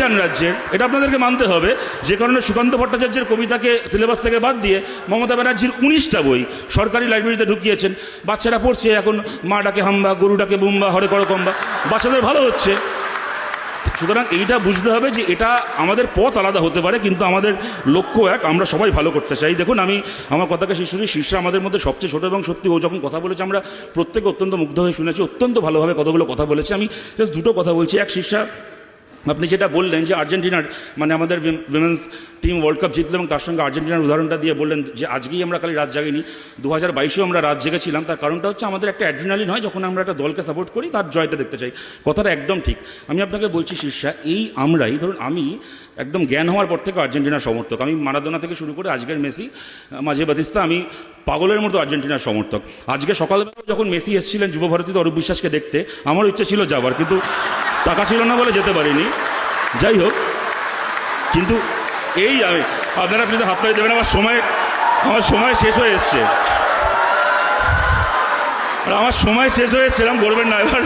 চান রাজ্যের, এটা আপনাদেরকে মানতে হবে, যে কারণে সুকান্ত ভট্টাচার্যের কবিতাকে সিলেবাস থেকে বাদ দিয়ে মমতা ব্যানার্জির উনিশটা বই সরকারি লাইব্রেরিতে ঢুকিয়েছেন। বাচ্চারা পড়ছে এখন, মা ডাকে হাম্বা, গরু ডাকে বুম্বা, হরে করো কম্বা, বাচ্চাদের ভালো হচ্ছে। সুতরাং এইটা বুঝতে হবে যে এটা আমাদের পথ আলাদা হতে পারে, কিন্তু আমাদের লক্ষ্য এক, আমরা সবাই ভালো করতে চাই। দেখুন, আমি আমার কথাকে শিশুরি শীর্ষে আমাদের মধ্যে সবচেয়ে ছোটো এবং সত্যি ও যখন কথা বলেছে, আমরা প্রত্যেকে অত্যন্ত মুগ্ধ হয়ে শুনেছি, অত্যন্ত ভালোভাবে কতগুলো কথা বলেছে। আমি জাস্ট দুটো কথা বলছি। এক, শীর্ষা আপনি যেটা বললেন যে আর্জেন্টিনার মানে আমাদের উইমেন্স টিম ওয়ার্ল্ড কাপ জিতলো এবং তার সঙ্গে আর্জেন্টিনার উদাহরণটা দিয়ে বললেন যে আজকেই আমরা খালি রাত জাগিনি দু হাজার বাইশেও আমরা রাত জেগেছিলাম। তার কারণটা হচ্ছে আমাদের একটা অ্যাড্রিনালিন হয় যখন আমরা একটা দলকে সাপোর্ট করি, তার জয়টা দেখতে চাই। কথাটা একদম ঠিক। আমি আপনাকে বলছি শীর্ষা এই আমরাই, ধরুন আমি একদম জ্ঞান হওয়ার পর থেকে আর্জেন্টিনার সমর্থক। আমি মারাদোনা থেকে শুরু করে আজকের মেসি মাঝে বাতিস্তা, আমি পাগলের মতো আর্জেন্টিনার সমর্থক। আজকে সকালবেলা যখন মেসি এসেছিলেন যুব ভারতীতে অরূপ বিশ্বাসকে দেখতে আমার ইচ্ছে ছিল যাবার কিন্তু টাকা ছিল না বলে যেতে পারিনি। যাই হোক, কিন্তু এই আমি আপনারা প্লিজ হাত তালি দেবেন, আমার সময় আমার সময় শেষ হয়ে এসছে। আর আমার সময় শেষ হয়ে এসছে এরকম করবেন না, এবার